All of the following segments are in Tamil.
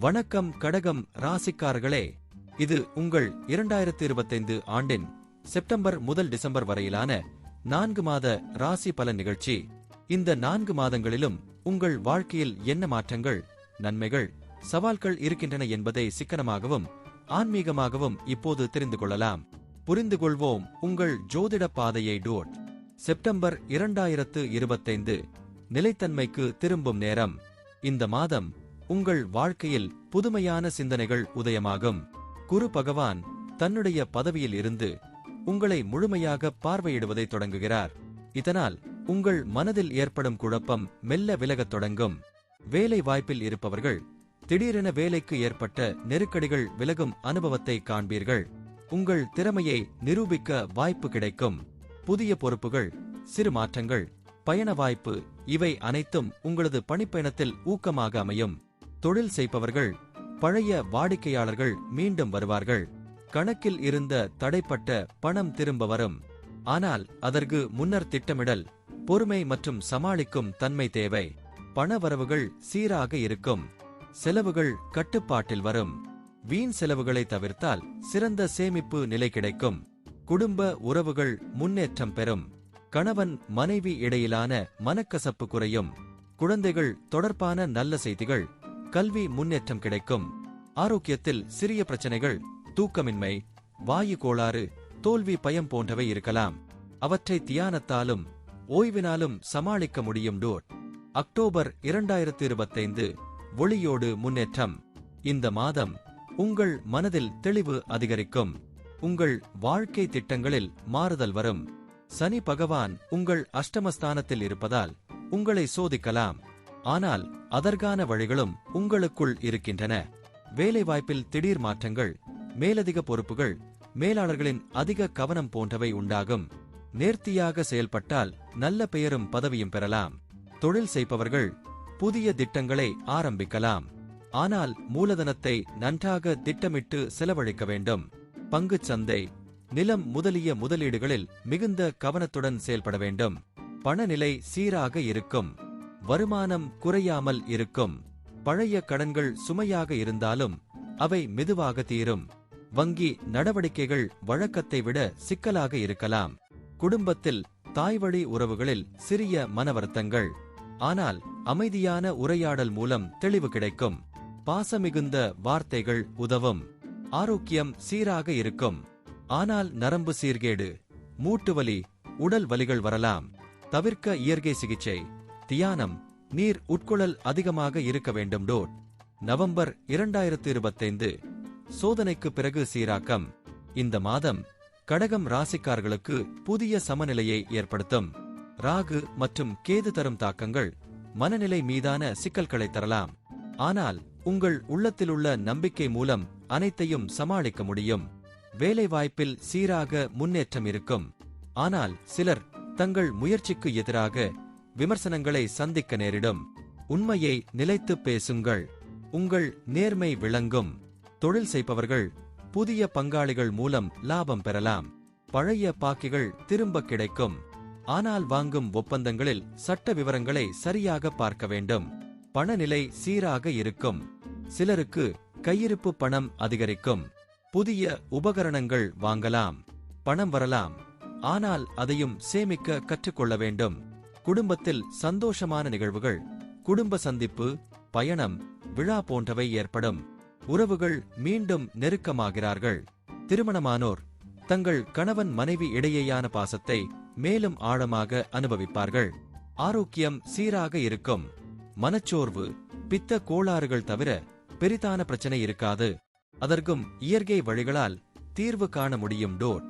வணக்கம் கடகம் ராசிக்காரர்களே இது உங்கள் இரண்டாயிரத்தி இருபத்தைந்து ஆண்டின் செப்டம்பர் முதல் டிசம்பர் வரையிலான நான்கு மாத ராசி பல நிகழ்ச்சி. இந்த நான்கு மாதங்களிலும் உங்கள் வாழ்க்கையில் என்ன மாற்றங்கள் நன்மைகள் சவால்கள் இருக்கின்றன என்பதை சிக்கனமாகவும் ஆன்மீகமாகவும் இப்போது தெரிந்து கொள்ளலாம். புரிந்து கொள்வோம் உங்கள் ஜோதிட பாதையை டோட். செப்டம்பர் இரண்டாயிரத்து இருபத்தைந்து நிலைத்தன்மைக்கு திரும்பும் நேரம். இந்த மாதம் உங்கள் வாழ்க்கையில் புதுமையான சிந்தனைகள் உதயமாகும். குரு பகவான் தன்னுடைய பதவியில் இருந்து உங்களை முழுமையாக பார்வையிடுவதை தொடங்குகிறார். இதனால் உங்கள் மனதில் ஏற்படும் குழப்பம் மெல்ல விலகத் தொடங்கும். வேலை வாய்ப்பில் இருப்பவர்கள் திடீரென வேலைக்கு ஏற்பட்ட நெருக்கடிகள் விலகும் அனுபவத்தை காண்பீர்கள். உங்கள் திறமையை நிரூபிக்க வாய்ப்பு கிடைக்கும். புதிய பொறுப்புகள் சிறு மாற்றங்கள் பயண வாய்ப்பு இவை அனைத்தும் உங்களது பணிப்பயணத்தில் ஊக்கமாக அமையும். தொழில் செய்பவர்கள் பழைய வாடிக்கையாளர்கள் மீண்டும் வருவார்கள். கணக்கில் இருந்த தடைப்பட்ட பணம் திரும்ப வரும். ஆனால் அதற்கு முன்னர் திட்டமிடல் பொறுமை மற்றும் சமாளிக்கும் தன்மை தேவை. பண வரவுகள் சீராக இருக்கும். செலவுகள் கட்டுப்பாட்டில் வரும். வீண் செலவுகளை தவிர்த்தால் சிறந்த சேமிப்பு நிலை கிடைக்கும். குடும்ப உறவுகள் முன்னேற்றம் பெறும். கணவன் மனைவி இடையிலான மனக்கசப்பு குறையும். குழந்தைகள் தொடர்பான நல்ல செய்திகள் கல்வி முன்னேற்றம் கிடைக்கும். ஆரோக்கியத்தில் சிறிய பிரச்சனைகள் தூக்கமின்மை வாயு கோளாறு தோல்வி பயம் போன்றவை இருக்கலாம். அவற்றை தியானத்தாலும் ஓய்வினாலும் சமாளிக்க முடியும் டோட். அக்டோபர் இரண்டாயிரத்து இருபத்தைந்து ஒளியோடு முன்னேற்றம். இந்த மாதம் உங்கள் மனதில் தெளிவு அதிகரிக்கும். உங்கள் வாழ்க்கை திட்டங்களில் மாறுதல் வரும். சனி பகவான் உங்கள் அஷ்டமஸ்தானத்தில் இருப்பதால் உங்களை சோதிக்கலாம். ஆனால் அதற்கான வழிகளும் உங்களுக்குள் இருக்கின்றன. வேலைவாய்ப்பில் திடீர் மாற்றங்கள் மேலதிக பொறுப்புகள் மேலாளர்களின் அதிக கவனம் போன்றவை உண்டாகும். நேர்த்தியாக செயல்பட்டால் நல்ல பெயரும் பதவியும் பெறலாம். தொழில் செய்பவர்கள் புதிய திட்டங்களை ஆரம்பிக்கலாம். ஆனால் மூலதனத்தை நன்றாக திட்டமிட்டு செலவழிக்க வேண்டும். பங்குச் சந்தை நிலம் முதலிய முதலீடுகளில் மிகுந்த கவனத்துடன் செயல்பட வேண்டும். பணநிலை சீராக இருக்கும். வருமானம் குறையாமல் இருக்கும். பழைய கடன்கள் சுமையாக இருந்தாலும் அவை மெதுவாக தீரும். வங்கி நடவடிக்கைகள் வழக்கத்தை விட சிக்கலாக இருக்கலாம். குடும்பத்தில் தாய்வழி உறவுகளில் சிறிய மனவருத்தங்கள் ஆனால் அமைதியான உரையாடல் மூலம் தெளிவு கிடைக்கும். பாசமிகுந்த வார்த்தைகள் உதவும். ஆரோக்கியம் சீராக இருக்கும். ஆனால் நரம்பு சீர்கேடு மூட்டுவலி உடல் வலிகள் வரலாம். தவிர்க்க இயற்கை சிகிச்சை தியானம் நீர் உட்கொள்ளல் அதிகமாக இருக்க வேண்டும் டோட். நவம்பர் இரண்டாயிரத்து இருபத்தைந்து சோதனைக்கு பிறகு சீராக்கம். இந்த மாதம் கடகம் ராசிக்காரர்களுக்கு புதிய சமநிலையை ஏற்படுத்தும். ராகு மற்றும் கேது தரும் தாக்கங்கள் மனநிலை மீதான சிக்கல்களை தரலாம். ஆனால் உங்கள் உள்ளத்திலுள்ள நம்பிக்கை மூலம் அனைத்தையும் சமாளிக்க முடியும். வேலைவாய்ப்பில் சீராக முன்னேற்றம் இருக்கும். ஆனால் சிலர் தங்கள் முயற்சிக்கு எதிராக விமர்சனங்களை சந்திக்க நேரிடும். உண்மையை நிலைத்துப் பேசுங்கள். உங்கள் நேர்மை விளங்கும். தொழில் செய்பவர்கள் புதிய பங்காளிகள் மூலம் லாபம் பெறலாம். பழைய பாக்கிகள் திரும்ப கிடைக்கும். ஆனால் வாங்கும் ஒப்பந்தங்களில் சட்ட விவரங்களை சரியாக பார்க்க வேண்டும். பணநிலை சீராக இருக்கும். சிலருக்கு கையிருப்பு பணம் அதிகரிக்கும். புதிய உபகரணங்கள் வாங்கலாம். பணம் வரலாம். ஆனால் அதையும் சேமிக்க கற்றுக்கொள்ள வேண்டும். குடும்பத்தில் சந்தோஷமான நிகழ்வுகள் குடும்ப சந்திப்பு பயணம் விழா போன்றவை ஏற்படும். உறவுகள் மீண்டும் நெருக்கமாகிறார்கள். திருமணமானோர் தங்கள் கணவன் மனைவி இடையேயான பாசத்தை மேலும் ஆழமாக அனுபவிப்பார்கள். ஆரோக்கியம் சீராக இருக்கும். மனச்சோர்வு பித்த கோளாறுகள் தவிர பெரிதான பிரச்சனை இருக்காது. அதற்கும் இயற்கை வழிகளால் தீர்வு காண முடியும் டோர்.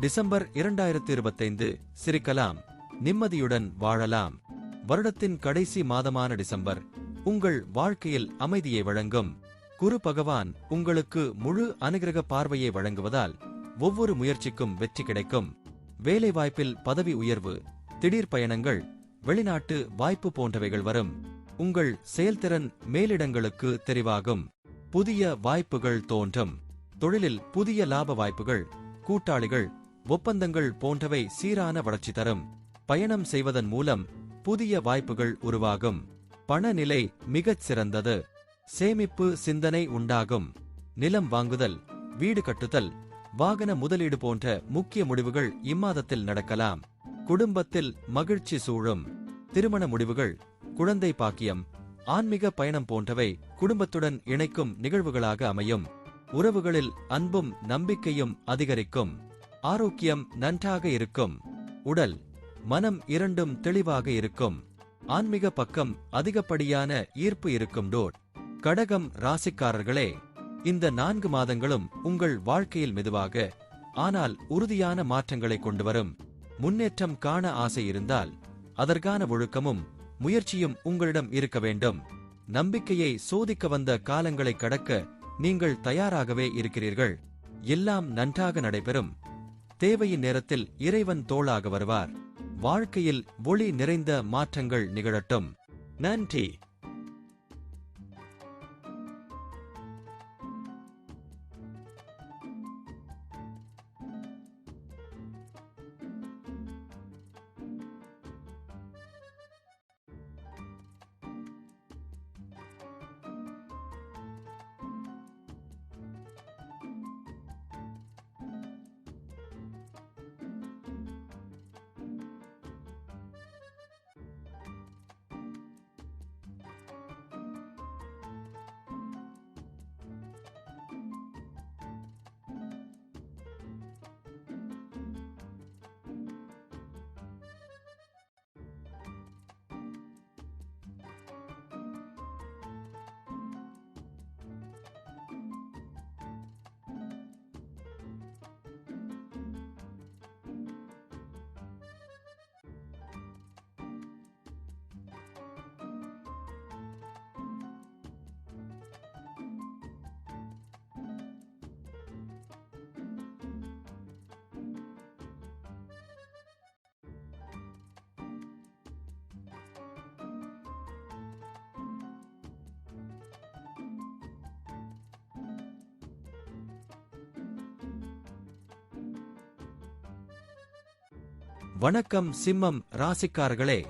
டிசம்பர் இரண்டாயிரத்து இருபத்தைந்து சிரிக்கலாம். நிம்மதியுடன் வாழலாம். வருடத்தின் கடைசி மாதமான டிசம்பர் உங்கள் வாழ்க்கையில் அமைதியை வழங்கும். குரு பகவான் உங்களுக்கு முழு அனுகிரக பார்வையை வழங்குவதால் ஒவ்வொரு முயற்சிக்கும் வெற்றி கிடைக்கும். வேலைவாய்ப்பில் பதவி உயர்வு திடீர் பயணங்கள் வெளிநாட்டு வாய்ப்பு போன்றவைகள் வரும். உங்கள் செயல்திறன் மேலிடங்களுக்கு தெரிவாகும். புதிய வாய்ப்புகள் தோன்றும். தொழிலில் புதிய லாப வாய்ப்புகள் கூட்டாளிகள் ஒப்பந்தங்கள் போன்றவை சீரான வளர்ச்சி தரும். பயணம் செய்வதன் மூலம் புதிய வாய்ப்புகள் உருவாகும். பணநிலை மிகச் சிறந்தது. சேமிப்பு சிந்தனை உண்டாகும். நிலம் வாங்குதல் வீடு கட்டுதல் வாகன முதலீடு போன்ற முக்கிய முடிவுகள் இம்மாதத்தில் நடக்கலாம். குடும்பத்தில் மகிழ்ச்சி சூழும். திருமண முடிவுகள் குழந்தை பாக்கியம் ஆன்மீக பயணம் போன்றவை குடும்பத்துடன் இணைக்கும் நிகழ்வுகளாக அமையும். உறவுகளில் அன்பும் நம்பிக்கையும் அதிகரிக்கும். ஆரோக்கியம் நன்றாக இருக்கும். உடல் மனம் இரண்டும் தெளிவாக இருக்கும். ஆன்மீக பக்கம் அதிகப்படியான ஈர்ப்பு இருக்கும் டோட். கடகம் ராசிக்காரர்களே இந்த நான்கு மாதங்களும் உங்கள் வாழ்க்கையில் மெதுவாக ஆனால் உறுதியான மாற்றங்களை கொண்டு வரும். முன்னேற்றம் காண ஆசை இருந்தால் அதற்கான ஒழுக்கமும் முயற்சியும் உங்களிடம் இருக்க வேண்டும். நம்பிக்கையை சோதிக்க வந்த காலங்களை கடக்க நீங்கள் தயாராகவே இருக்கிறீர்கள். எல்லாம் நன்றாக நடைபெறும். தேவையின் நேரத்தில் இறைவன் தோளாக வருவார். வாழ்க்கையில் ஒளி நிறைந்த மாற்றங்கள் நிகழட்டும். நன்றி. வணக்கம் சிம்மம் ராசிக்காரர்களே.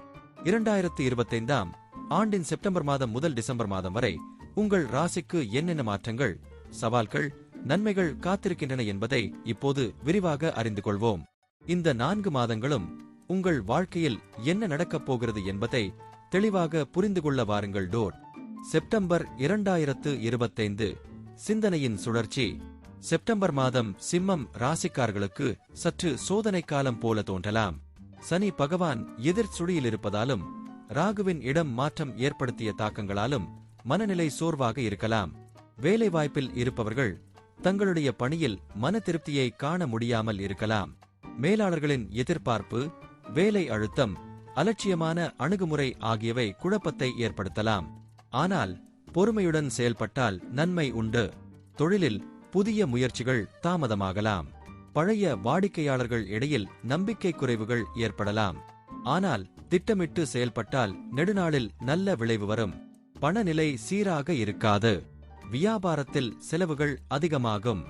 இரண்டாயிரத்தி இருபத்தைந்தாம் ஆண்டின் செப்டம்பர் மாதம் முதல் டிசம்பர் மாதம் வரை உங்கள் ராசிக்கு என்னென்ன மாற்றங்கள் சவால்கள் நன்மைகள் காத்திருக்கின்றன என்பதை இப்போது விரிவாக அறிந்து கொள்வோம். இந்த நான்கு மாதங்களும் உங்கள் வாழ்க்கையில் என்ன நடக்கப் போகிறது என்பதை தெளிவாக புரிந்து கொள்ள வாருங்கள் டோட் செப்டம்பர் இரண்டாயிரத்து இருபத்தைந்து சிந்தனையின் சுழற்சி. செப்டம்பர் மாதம் சிம்மம் ராசிக்கார்களுக்கு சற்று சோதனை காலம் போல தோன்றலாம். சனி பகவான் எதிர் சுழியில் இருப்பதாலும் ராகுவின் இடம் மாற்றம் ஏற்படுத்திய தாக்கங்களாலும் மனநிலை சோர்வாக இருக்கலாம். வேலைவாய்ப்பில் இருப்பவர்கள் தங்களுடைய பணியில் மன திருப்தியை காண முடியாமல் இருக்கலாம். மேலாளர்களின் எதிர்பார்ப்பு வேலை அழுத்தம் அலட்சியமான அணுகுமுறை ஆகியவை குழப்பத்தை ஏற்படுத்தலாம். ஆனால் பொறுமையுடன் செயல்பட்டால் நன்மை உண்டு. தொழிலில் புதிய முயற்சிகள் தாமதமாகலாம். பழைய வாடிக்கையாளர்கள் இடையில் நம்பிக்கை குறைவுகள் ஏற்படலாம். ஆனால் திட்டமிட்டு செயல்பட்டால் நெடுநாளில் நல்ல விளைவு வரும். பணநிலை சீராக இருக்காது. வியாபாரத்தில் செலவுகள் அதிகமாகும்.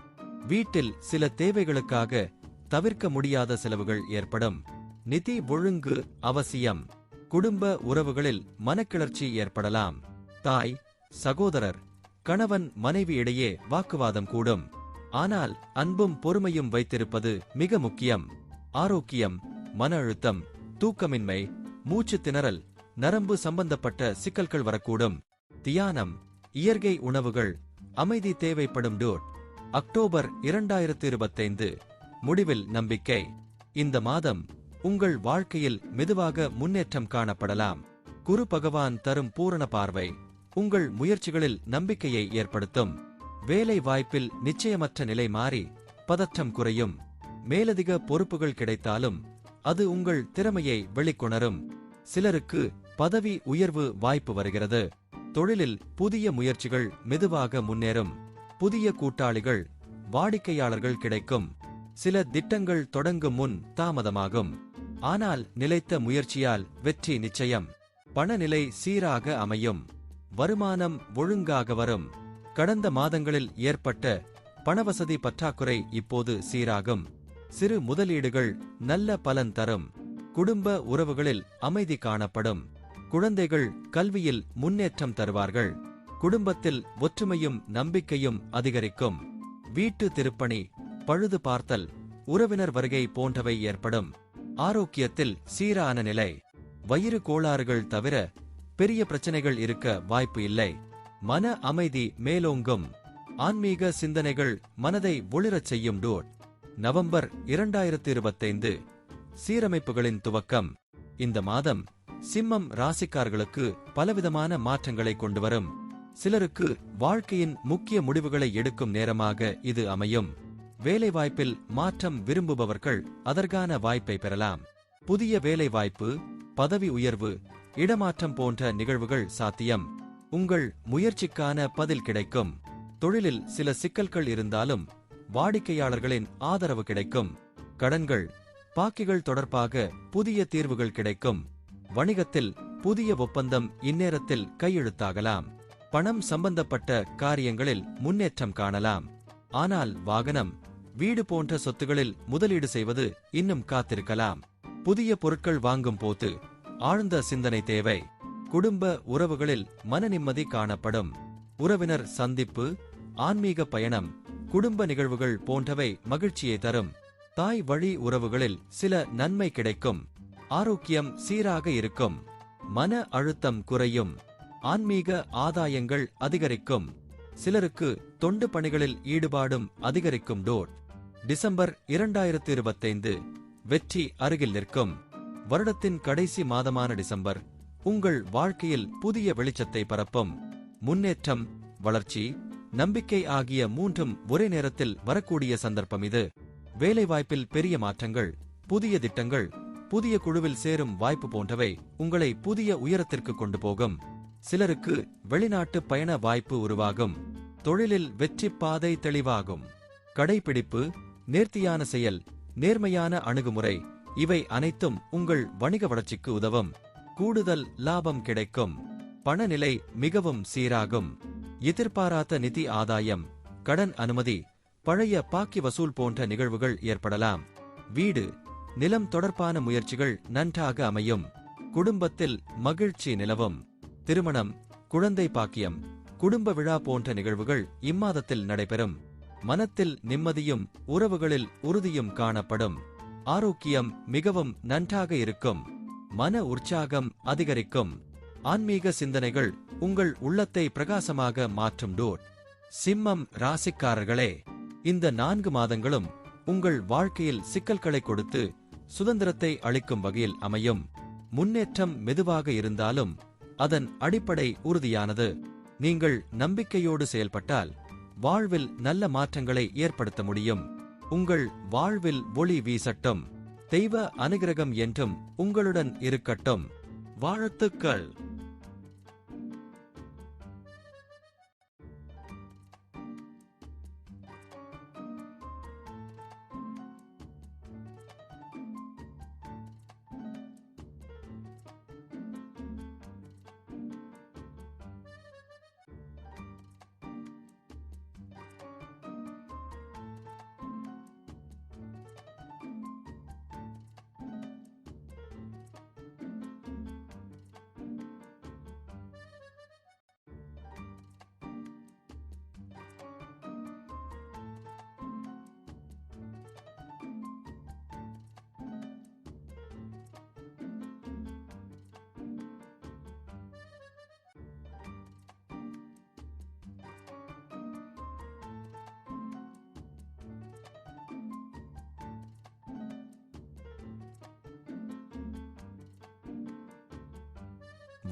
வீட்டில் சில தேவைகளுக்காக தவிர்க்க முடியாத செலவுகள் ஏற்படும். நிதி ஒழுங்கு அவசியம். குடும்ப உறவுகளில் மனக்கிளர்ச்சி ஏற்படலாம். தாய் சகோதரர் கணவன் மனைவி இடையே வாக்குவாதம் கூடும். ஆனால் அன்பும் பொறுமையும் வைத்திருப்பது மிக முக்கியம். ஆரோக்கியம் மன அழுத்தம் தூக்கமின்மை மூச்சு திணறல் நரம்பு சம்பந்தப்பட்ட சிக்கல்கள் வரக்கூடும். தியானம் இயற்கை உணவுகள் அமைதி தேவைப்படும் டோட் அக்டோபர் இரண்டாயிரத்து இருபத்தைந்து முடிவில் நம்பிக்கை. இந்த மாதம் உங்கள் வாழ்க்கையில் மெதுவாக முன்னேற்றம் காணப்படலாம். குரு பகவான் தரும் பூரண பார்வை. உங்கள் முயற்சிகளில் நம்பிக்கையை ஏற்படுத்தும். வேலை வாய்ப்பில் நிச்சயமற்ற நிலை மாறி பதற்றம் குறையும். மேலதிக பொறுப்புகள் கிடைத்தாலும் அது உங்கள் திறமையை வெளிக்கொணரும். சிலருக்கு பதவி உயர்வு வாய்ப்பு வருகிறது. தொழிலில் புதிய முயற்சிகள் மெதுவாக முன்னேறும். புதிய கூட்டாளிகள் வாடிக்கையாளர்கள் கிடைக்கும். சில திட்டங்கள் தொடங்கும் முன் தாமதமாகும். ஆனால் நிலைத்த முயற்சியால் வெற்றி நிச்சயம். பணநிலை சீராக அமையும். வருமானம் ஒழுங்காக வரும். கடந்த மாதங்களில் ஏற்பட்ட பணவசதி பற்றாக்குறை இப்போது சீராகும். சிறு முதலீடுகள் நல்ல பலன் தரும். குடும்ப உறவுகளில் அமைதி காணப்படும். குழந்தைகள் கல்வியில் முன்னேற்றம் தருவார்கள். குடும்பத்தில் ஒற்றுமையும் நம்பிக்கையும் அதிகரிக்கும். வீட்டு திருப்பணி பழுது பார்த்தல் உறவினர் வருகை போன்றவை ஏற்படும். ஆரோக்கியத்தில் சீரான நிலை. வயிறு கோளாறுகள் தவிர பெரிய பிரச்சனைகள் இருக்க வாய்ப்பு இல்லை. மன அமைதி மேலோங்கும். ஆன்மீக சிந்தனைகள் மனதை ஒளிரச் செய்யும் டோட். நவம்பர் இரண்டாயிரத்தி இருபத்தைந்து சீரமைப்புகளின் துவக்கம். இந்த மாதம் சிம்மம் ராசிக்கார்களுக்கு பலவிதமான மாற்றங்களை கொண்டு வரும். சிலருக்கு வாழ்க்கையின் முக்கிய முடிவுகளை எடுக்கும் நேரமாக இது அமையும். வேலைவாய்ப்பில் மாற்றம் விரும்புபவர்கள் அதற்கான வாய்ப்பை பெறலாம். புதிய வேலைவாய்ப்பு பதவி உயர்வு இடமாற்றம் போன்ற நிகழ்வுகள் சாத்தியம். உங்கள் முயற்சிக்கான பதில் கிடைக்கும். தொழிலில் சில சிக்கல்கள் இருந்தாலும் வாடிக்கையாளர்களின் ஆதரவு கிடைக்கும். கடன்கள் பாக்கிகள் தொடர்பாக புதிய தீர்வுகள் கிடைக்கும். வணிகத்தில் புதிய ஒப்பந்தம் இந்நேரத்தில் கையெழுத்தாகலாம். பணம் சம்பந்தப்பட்ட காரியங்களில் முன்னேற்றம் காணலாம். ஆனால் வாகனம் வீடு போன்ற சொத்துகளில் முதலீடு செய்வது இன்னும் காத்திருக்கலாம். புதிய பொருட்கள் வாங்கும் போது ஆழ்ந்த சிந்தனை தேவை. குடும்ப உறவுகளில் மன நிம்மதி காணப்படும். உறவினர் சந்திப்பு ஆன்மீக பயணம் குடும்ப நிகழ்வுகள் போன்றவை மகிழ்ச்சியை தரும். தாய் வழி உறவுகளில் சில நன்மை கிடைக்கும். ஆரோக்கியம் சீராக இருக்கும். மன அழுத்தம் குறையும். ஆன்மீக ஆதாயங்கள் அதிகரிக்கும். சிலருக்கு தொண்டு பணிகளில் ஈடுபாடும் அதிகரிக்கும் டோட். டிசம்பர் இரண்டாயிரத்து இருபத்தைந்து வெற்றி அருகில் நிற்கும். வருடத்தின் கடைசி மாதமான டிசம்பர் உங்கள் வாழ்க்கையில் புதிய வெளிச்சத்தை பரப்பும். முன்னேற்றம் வளர்ச்சி நம்பிக்கை ஆகிய மூன்றும் ஒரே நேரத்தில் வரக்கூடிய சந்தர்ப்பம் இது. வேலைவாய்ப்பில் பெரிய மாற்றங்கள் புதிய திட்டங்கள் புதிய குழுவில் சேரும் வாய்ப்பு போன்றவை உங்களை புதிய உயரத்திற்கு கொண்டு போகும். சிலருக்கு வெளிநாட்டு பயண வாய்ப்பு உருவாகும். தொழிலில் வெற்றி பாதை தெளிவாகும். கடைபிடிப்பு நேர்த்தியான செயல் நேர்மையான அணுகுமுறை இவை அனைத்தும் உங்கள் வணிக வளர்ச்சிக்கு உதவும். கூடுதல் லாபம் கிடைக்கும். பணநிலை மிகவும் சீராகும். எதிர்பாராத நிதி ஆதாயம் கடன் அனுமதி பழைய பாக்கி வசூல் போன்ற நிகழ்வுகள் ஏற்படலாம். வீடு நிலம் தொடர்பான முயற்சிகள் நன்றாக அமையும். குடும்பத்தில் மகிழ்ச்சி நிலவும். திருமணம் குழந்தை பாக்கியம் குடும்ப விழா போன்ற நிகழ்வுகள் இம்மாதத்தில் நடைபெறும். மனத்தில் நிம்மதியும் உறவுகளில் உறுதியும் காணப்படும். ஆரோக்கியம் மிகவும் நன்றாக இருக்கும். மன உற்சாகம் அதிகரிக்கும். ஆன்மீக சிந்தனைகள் உங்கள் உள்ளத்தை பிரகாசமாக மாற்றும் டோட் சிம்மம் ராசிக்காரர்களே இந்த நான்கு மாதங்களும் உங்கள் வாழ்க்கையில் சிக்கல்களை கொடுத்து சுதந்திரத்தை அளிக்கும் வகையில் அமையும். முன்னேற்றம் மெதுவாக இருந்தாலும் அதன் அடிப்படை உறுதியானது. நீங்கள் நம்பிக்கையோடு செயல்பட்டால் வாழ்வில் நல்ல மாற்றங்களை ஏற்படுத்த முடியும். உங்கள் வாழ்வில் ஒளி வீசட்டும். தெய்வ அனுகிரகம் என்றும் உங்களுடன் இருக்கட்டும். வாழ்த்துக்கள்.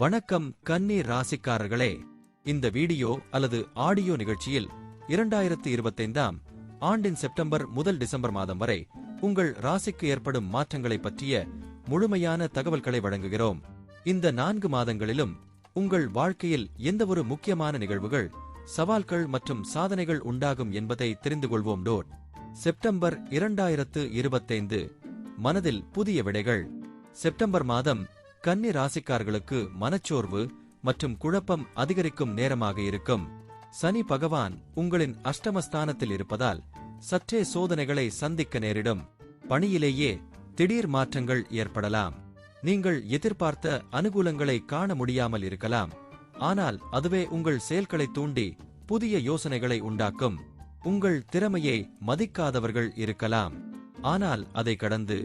வணக்கம் கன்னி ராசிக்காரர்களே. இந்த வீடியோ அல்லது ஆடியோ நிகழ்ச்சியில் இரண்டாயிரத்தி இருபத்தைந்தாம் ஆண்டின் செப்டம்பர் முதல் டிசம்பர் மாதம் வரை உங்கள் ராசிக்கு ஏற்படும் மாற்றங்களை பற்றிய முழுமையான தகவல்களை வழங்குகிறோம். இந்த நான்கு மாதங்களிலும் உங்கள் வாழ்க்கையில் எந்தவொரு முக்கியமான நிகழ்வுகள் சவால்கள் மற்றும் சாதனைகள் உண்டாகும் என்பதை தெரிந்து கொள்வோம் டோட். செப்டம்பர் இரண்டாயிரத்து இருபத்தைந்து மனதில் புதிய விடைகள். செப்டம்பர் மாதம் கன்னி ராசிக்கார்களுக்கு மனச்சோர்வு மற்றும் குழப்பம் அதிகரிக்கும் நேரமாக இருக்கும். சனி பகவான் உங்களின் அஷ்டமஸ்தானத்தில் இருப்பதால் சற்றே சோதனைகளை சந்திக்க நேரிடும். பணியிலேயே திடீர் மாற்றங்கள் ஏற்படலாம். நீங்கள் எதிர்பார்த்த அனுகூலங்களை காண முடியாமல் இருக்கலாம். ஆனால் அதுவே உங்கள் செயல்களை தூண்டி புதிய யோசனைகளை உண்டாக்கும். உங்கள் திறமையை மதிக்காதவர்கள் இருக்கலாம். ஆனால் அதை கடந்து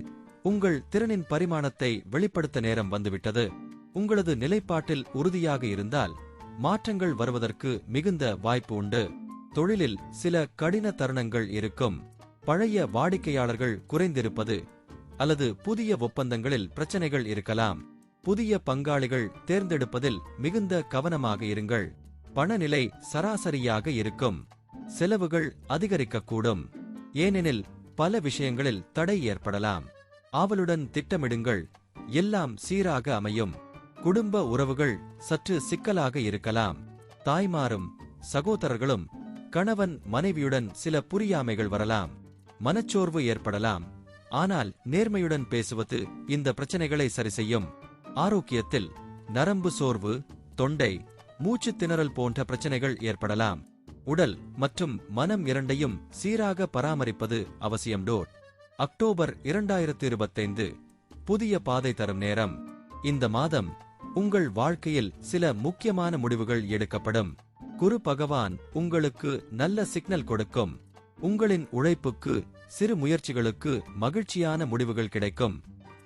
உங்கள் திறனின் பரிமாணத்தை வெளிப்படுத்த நேரம் வந்துவிட்டது. உங்களது நிலைப்பாட்டில் உறுதியாக இருந்தால் மாற்றங்கள் வருவதற்கு மிகுந்த வாய்ப்பு உண்டு. தொழிலில் சில கடின தருணங்கள் இருக்கும். பழைய வாடிக்கையாளர்கள் குறைந்திருப்பது அல்லது புதிய ஒப்பந்தங்களில் பிரச்சனைகள் இருக்கலாம். புதிய பங்காளிகள் தேர்ந்தெடுப்பதில் மிகுந்த கவனமாக இருங்கள். பணநிலை சராசரியாக இருக்கும். செலவுகள் அதிகரிக்கக்கூடும். ஏனெனில் பல விஷயங்களில் தடை ஏற்படலாம். ஆவலுடன் திட்டமிடுங்கள். எல்லாம் சீராக அமையும். குடும்ப உறவுகள் சற்று சிக்கலாக இருக்கலாம். தாய்மாரும் சகோதரர்களும் கணவன் மனைவியுடன் சில புரியாமைகள் வரலாம். மனச்சோர்வு ஏற்படலாம். ஆனால் நேர்மையுடன் பேசுவது இந்த பிரச்சனைகளை சரிசெய்யும். ஆரோக்கியத்தில் நரம்பு சோர்வு தொண்டை மூச்சுத் திணறல் போன்ற பிரச்சனைகள் ஏற்படலாம். உடல் மற்றும் மனம் இரண்டையும் சீராக பராமரிப்பது அவசியம் டோட். அக்டோபர் இரண்டாயிரத்து இருபத்தைந்து புதிய பாதை தரும் நேரம். இந்த மாதம் உங்கள் வாழ்க்கையில் சில முக்கியமான முடிவுகள் எடுக்கப்படும். குரு பகவான் உங்களுக்கு நல்ல சிக்னல் கொடுக்கும். உங்களின் உழைப்புக்கு சிறு முயற்சிகளுக்கு மகிழ்ச்சியான முடிவுகள் கிடைக்கும்.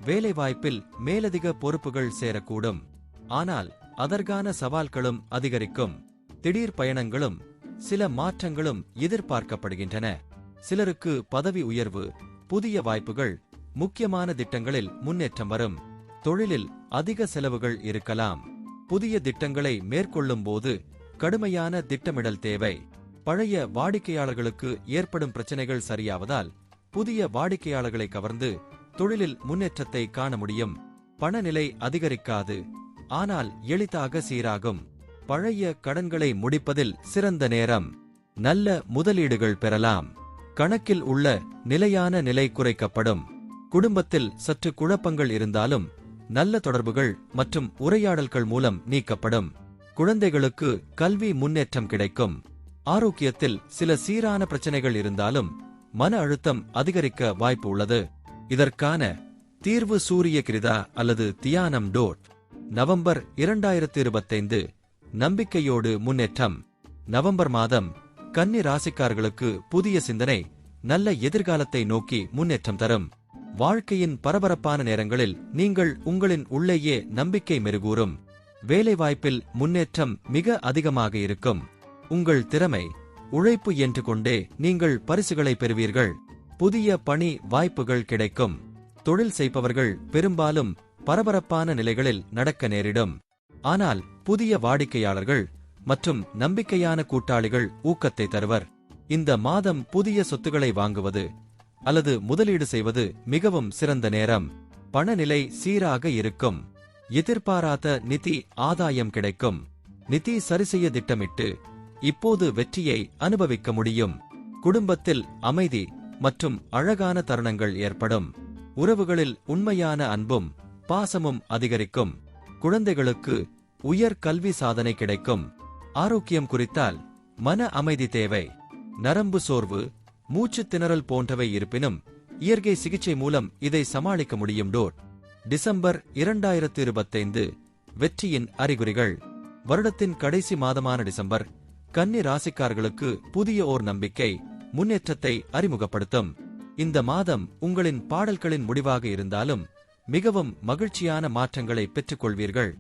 வேலைவாய்ப்பில் மேலதிக பொறுப்புகள் சேரக்கூடும். ஆனால் அதற்கான சவால்களும் அதிகரிக்கும். திடீர் பயணங்களும் சில மாற்றங்களும் எதிர்பார்க்கப்படுகின்றன. சிலருக்கு பதவி உயர்வு புதிய வாய்ப்புகள் முக்கியமான திட்டங்களில் முன்னேற்றம் வரும். தொழிலில் அதிக செலவுகள் இருக்கலாம். புதிய திட்டங்களை மேற்கொள்ளும் போது கடுமையான திட்டமிடல் தேவை. பழைய வாடிக்கையாளர்களுக்கு ஏற்படும் பிரச்சனைகள் சரியாவதால் புதிய வாடிக்கையாளர்களை கவர்ந்து தொழிலில் முன்னேற்றத்தை காண முடியும். பணநிலை அதிகரிக்காது. ஆனால் எளிதாக சீராகும். பழைய கடன்களை முடிப்பதில் சிறந்த நேரம். நல்ல முதலீடுகள் பெறலாம். கணக்கில் உள்ள நிலையான நிலை குறைக்கப்படும். குடும்பத்தில் சற்று குழப்பங்கள் இருந்தாலும் நல்ல தொடர்புகள் மற்றும் உரையாடல்கள் மூலம் நீக்கப்படும். குழந்தைகளுக்கு கல்வி முன்னேற்றம் கிடைக்கும். ஆரோக்கியத்தில் சில சீரான பிரச்சனைகள் இருந்தாலும் மன அழுத்தம் அதிகரிக்க வாய்ப்பு உள்ளது. இதற்கான தீர்வு சூரிய கிரிதா அல்லது தியானம் டோட். நவம்பர் இரண்டாயிரத்தி இருபத்தைந்து. நம்பிக்கையோடு முன்னேற்றம். நவம்பர் மாதம் கன்னி ராசிக்காரர்களுக்கு புதிய சிந்தனை நல்ல எதிர்காலத்தை நோக்கி முன்னேற்றம் தரும். வாழ்க்கையின் பரபரப்பான நேரங்களில் நீங்கள் உங்களின் உள்ளேயே நம்பிக்கை மெருகூறும். வேலைவாய்ப்பில் முன்னேற்றம் மிக அதிகமாக இருக்கும். உங்கள் திறமை உழைப்பு என்று கொண்டே நீங்கள் பரிசுகளை பெறுவீர்கள். புதிய பணி வாய்ப்புகள் கிடைக்கும். தொழில் செய்பவர்கள் பெரும்பாலும் பரபரப்பான நிலைகளில் நடக்க நேரிடும். ஆனால் புதிய வாடிக்கையாளர்கள் மற்றும் நம்பிக்கையான கூட்டாளிகள் ஊக்கத்தை தருவர். இந்த மாதம் புதிய சொத்துக்களை வாங்குவது அல்லது முதலீடு செய்வது மிகவும் சிறந்த நேரம். பணநிலை சீராக இருக்கும். எதிர்பாராத நிதி ஆதாயம் கிடைக்கும். நிதி சரிசெய்ய திட்டமிட்டு இப்போது வெற்றியை அனுபவிக்க முடியும். குடும்பத்தில் அமைதி மற்றும் அழகான தருணங்கள் ஏற்படும். உறவுகளில் உண்மையான அன்பும் பாசமும் அதிகரிக்கும். குழந்தைகளுக்கு உயர் கல்வி சாதனை கிடைக்கும். ஆரோக்கியம் குறித்தால் மன அமைதி தேவை. நரம்பு சோர்வு மூச்சுத் திணறல் போன்றவை இருப்பினும் இயற்கை சிகிச்சை மூலம் இதை சமாளிக்க முடியும். டோட் டிசம்பர் இரண்டாயிரத்து இருபத்தைந்து வெற்றியின் அறிகுறிகள். வருடத்தின் கடைசி மாதமான டிசம்பர் கன்னி ராசிக்கார்களுக்கு புதிய ஓர் நம்பிக்கை முன்னேற்றத்தை அறிமுகப்படுத்தும். இந்த மாதம் உங்களின் பாடல்களின் முடிவாக இருந்தாலும் மிகவும் மகிழ்ச்சியான மாற்றங்களை பெற்றுக்கொள்வீர்கள்.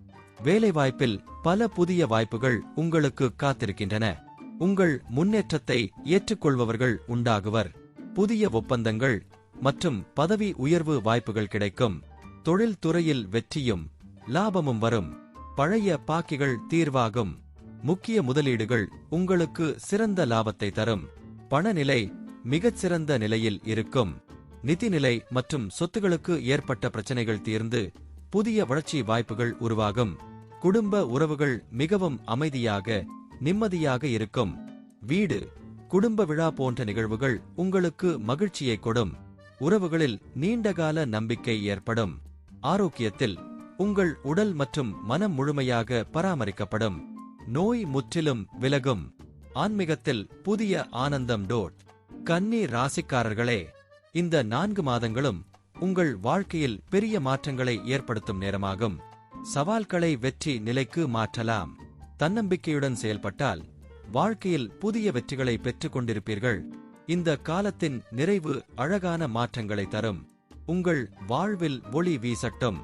வேலைவாய்ப்பில் பல புதிய வாய்ப்புகள் உங்களுக்கு காத்திருக்கின்றன. உங்கள் முன்னேற்றத்தை ஏற்றுக்கொள்பவர்கள் உண்டாகுவர். புதிய ஒப்பந்தங்கள் மற்றும் பதவி உயர்வு வாய்ப்புகள் கிடைக்கும். தொழில்துறையில் வெற்றியும் லாபமும் வரும். பழைய பாக்கிகள் தீர்வாகும். முக்கிய முதலீடுகள் உங்களுக்கு சிறந்த லாபத்தை தரும். பணநிலை மிகச்சிறந்த நிலையில் இருக்கும். நிதிநிலை மற்றும் சொத்துகளுக்கு ஏற்பட்ட பிரச்சனைகள் தீர்ந்து புதிய வளர்ச்சி வாய்ப்புகள் உருவாகும். குடும்ப உறவுகள் மிகவும் அமைதியாக நிம்மதியாக இருக்கும். வீடு குடும்ப விழா போன்ற நிகழ்வுகள் உங்களுக்கு மகிழ்ச்சியை கொடும். உறவுகளில் நீண்டகால நம்பிக்கை ஏற்படும். ஆரோக்கியத்தில் உங்கள் உடல் மற்றும் மனம் முழுமையாக பராமரிக்கப்படும். நோய் முற்றிலும் விலகும். ஆன்மீகத்தில் புதிய ஆனந்தம் டோட். கன்னி ராசிக்காரர்களே இந்த நான்கு மாதங்களும் உங்கள் வாழ்க்கையில் பெரிய மாற்றங்களை ஏற்படுத்தும் நேரமாகும். சவால்களை வெற்றி நிலைக்கு மாற்றலாம். தன்னம்பிக்கையுடன் செயல்பட்டால் வாழ்க்கையில் புதிய வெற்றிகளை பெற்றுக் கொண்டிருப்பீர்கள். இந்த காலத்தின் நிறைவு அழகான மாற்றங்களை தரும். உங்கள் வாழ்வில் ஒளி வீசட்டும்.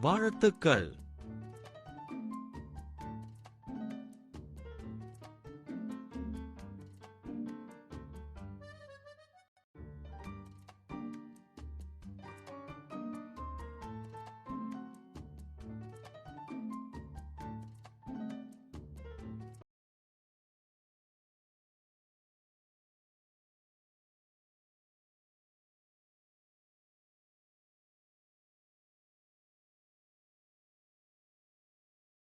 வாழ்த்துக்கள்.